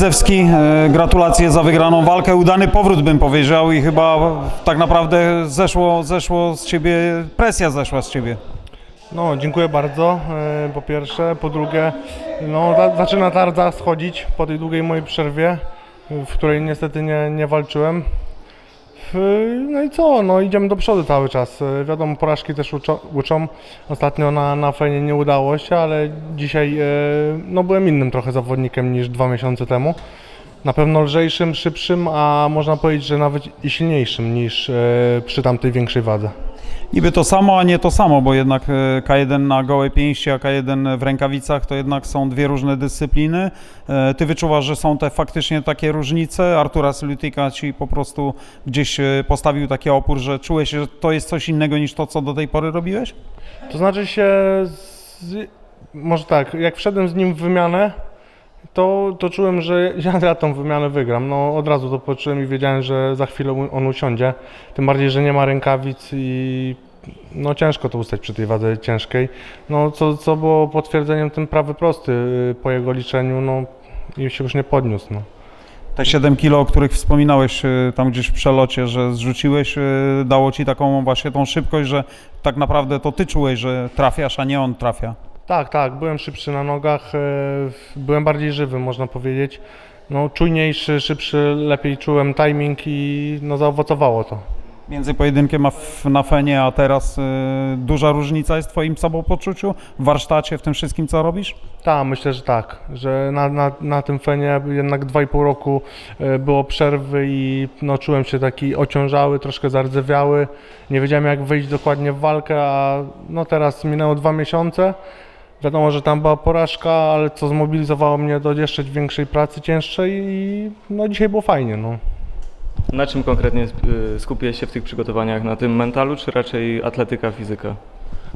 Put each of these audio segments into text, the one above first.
Zewski, e, gratulacje za wygraną walkę, udany powrót bym powiedział i chyba tak naprawdę zeszło, zeszło z ciebie, presja zeszła z ciebie. No, dziękuję bardzo. e, Po pierwsze, po drugie, no, za- zaczyna tarza schodzić po tej długiej mojej przerwie, w której niestety nie, nie walczyłem. W- No i co, no idziemy do przodu cały czas. E, Wiadomo, porażki też uczą. uczą. Ostatnio na, na fajnie nie udało się, ale dzisiaj e, no, byłem innym trochę zawodnikiem niż dwa miesiące temu. Na pewno lżejszym, szybszym, a można powiedzieć, że nawet i silniejszym niż przy tamtej większej wadze. Niby to samo, a nie to samo, bo jednak e, K1 na gołej pięści, a K1 w rękawicach to jednak są dwie różne dyscypliny. E, Ty wyczuwasz, że są te faktycznie takie różnice? Artura Sylutika ci po prostu gdzieś e, postawił taki opór, że czułeś, że to jest coś innego niż to, co do tej pory robiłeś? To znaczy się, z, może tak, jak wszedłem z nim w wymianę, to, to czułem, że ja, ja tą wymianę wygram. No od razu to poczułem i wiedziałem, że za chwilę on usiądzie. Tym bardziej, że nie ma rękawic i no ciężko to ustać przy tej wadze ciężkiej. No co, co było potwierdzeniem ten prawy prosty y, po jego liczeniu, no i się już nie podniósł. No. Te 7 kilo, o których wspominałeś e, tam gdzieś w przelocie, że zrzuciłeś, e, dało ci taką właśnie tą szybkość, że tak naprawdę to ty czułeś, że trafiasz, a nie on trafia. Tak, tak, byłem szybszy na nogach, e, byłem bardziej żywy, można powiedzieć. No, czujniejszy, szybszy, lepiej czułem timing i no, zaowocowało to. Między pojedynkiem a f- na fenie, a teraz e, duża różnica jest w twoim samopoczuciu, w warsztacie, w tym wszystkim, co robisz? Tak, myślę, że tak, że na, na, na tym fenie jednak 2,5 roku e, było przerwy i no, czułem się taki ociążały, troszkę zardzewiały. Nie wiedziałem jak wejść dokładnie w walkę, a no, teraz minęło dwa miesiące. Wiadomo, że tam była porażka, ale co zmobilizowało mnie do jeszcze większej pracy, cięższej i no, dzisiaj było fajnie. No. Na czym konkretnie y, skupiłeś się w tych przygotowaniach? Na tym mentalu, czy raczej atletyka, fizyka?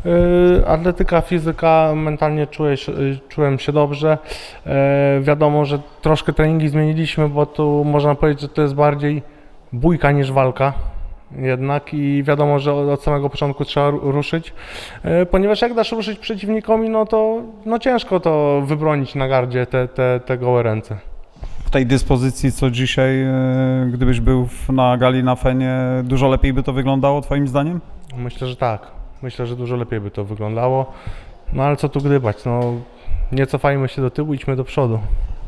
Yy, Atletyka, fizyka, mentalnie czuję, y, czułem się dobrze. Yy, Wiadomo, że troszkę treningi zmieniliśmy, bo tu można powiedzieć, że to jest bardziej bójka niż walka jednak i wiadomo, że od samego początku trzeba ru- ruszyć, Yy, ponieważ jak dasz ruszyć przeciwnikowi, no to no ciężko to wybronić na gardzie te, te, te gołe ręce. W tej dyspozycji, co dzisiaj, e, gdybyś był na gali na fenie, dużo lepiej by to wyglądało, twoim zdaniem? Myślę, że tak. Myślę, że dużo lepiej by to wyglądało. No ale co tu gdybać, no nie cofajmy się do tyłu, idźmy do przodu.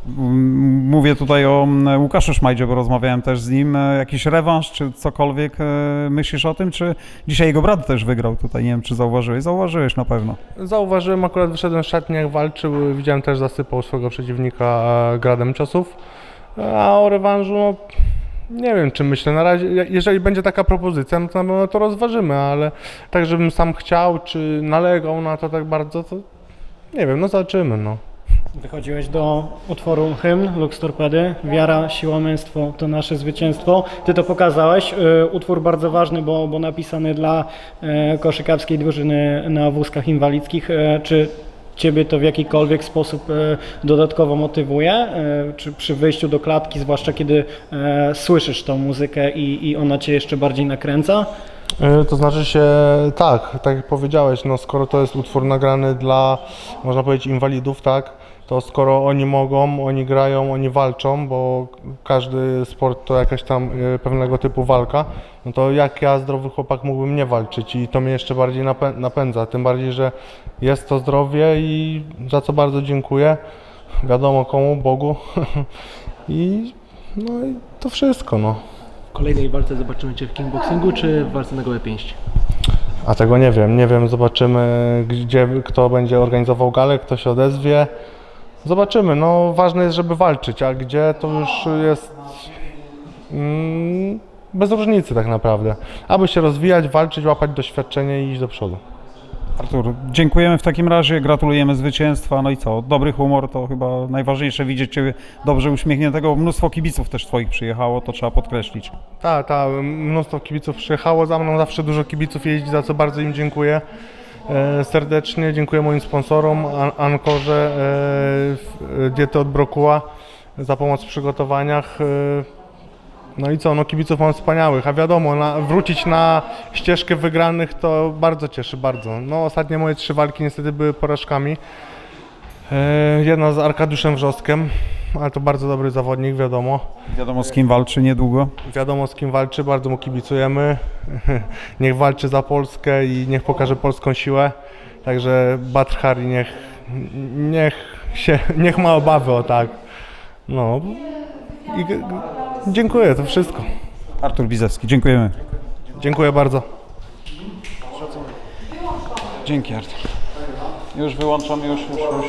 Mówię tutaj o m, Łukaszu Szmajdzie, bo rozmawiałem też z nim. E, Jakiś rewanż, czy cokolwiek e, myślisz o tym, czy dzisiaj jego brat też wygrał tutaj? Nie wiem, czy zauważyłeś. Zauważyłeś na pewno. Zauważyłem, akurat wyszedłem z szatni jak walczył, widziałem też zasypał swojego przeciwnika e, gradem ciosów, a o rewanżu, no, nie wiem czy myślę, na razie, je- jeżeli będzie taka propozycja, no to na pewno to rozważymy, ale tak żebym sam chciał, czy nalegał na to tak bardzo, to nie wiem, no zobaczymy, no. Wychodziłeś do utworu hymn Lux Torpedy, wiara, siła, męstwo to nasze zwycięstwo. Ty to pokazałeś. Y, Utwór bardzo ważny, bo, bo napisany dla e, koszykarskiej drużyny na wózkach inwalidzkich. E, Czy Ciebie to w jakikolwiek sposób dodatkowo motywuje? Czy przy wyjściu do klatki, zwłaszcza kiedy słyszysz tą muzykę i, i ona Cię jeszcze bardziej nakręca? To znaczy się tak, tak jak powiedziałeś, no skoro to jest utwór nagrany dla, można powiedzieć, inwalidów, tak, to skoro oni mogą, oni grają, oni walczą, bo każdy sport to jakaś tam e, pewnego typu walka, no to jak ja, zdrowy chłopak, mógłbym nie walczyć i to mnie jeszcze bardziej napę- napędza, tym bardziej, że jest to zdrowie i za co bardzo dziękuję, wiadomo komu, Bogu i no i to wszystko, no. W kolejnej walce zobaczymy Cię w kickboxingu czy w walce na gołe pięści? A tego nie wiem, nie wiem, zobaczymy gdzie, kto będzie organizował galę, kto się odezwie. Zobaczymy, no ważne jest, żeby walczyć, a gdzie to już jest mm, bez różnicy tak naprawdę. Aby się rozwijać, walczyć, łapać doświadczenie i iść do przodu. Artur, dziękujemy w takim razie, gratulujemy zwycięstwa. No i co? Dobry humor to chyba najważniejsze widzieć Ciebie dobrze uśmiechniętego. Mnóstwo kibiców też Twoich przyjechało, to trzeba podkreślić. Tak, tak, mnóstwo kibiców przyjechało, za mną zawsze dużo kibiców jeździ, za co bardzo im dziękuję. E, serdecznie dziękuję moim sponsorom, An- Ankorze, e, e, Diety od Brokuła za pomoc w przygotowaniach. No i co, no kibiców mam wspaniałych, a wiadomo, na, wrócić na ścieżkę wygranych to bardzo cieszy, bardzo. No ostatnie moje trzy walki niestety były porażkami. Jedna z Arkadiuszem Wrzoskiem, ale to bardzo dobry zawodnik, wiadomo. Wiadomo z kim walczy niedługo. Wiadomo z kim walczy, bardzo mu kibicujemy. Niech walczy za Polskę i niech pokaże polską siłę. Także Batr Hari niech, niech, się, niech ma obawy o tak. No i g- g- dziękuję, to wszystko. Artur Bizewski, dziękujemy. Dziękuję bardzo. Dzięki Artur. Już wyłączam, już, już, już.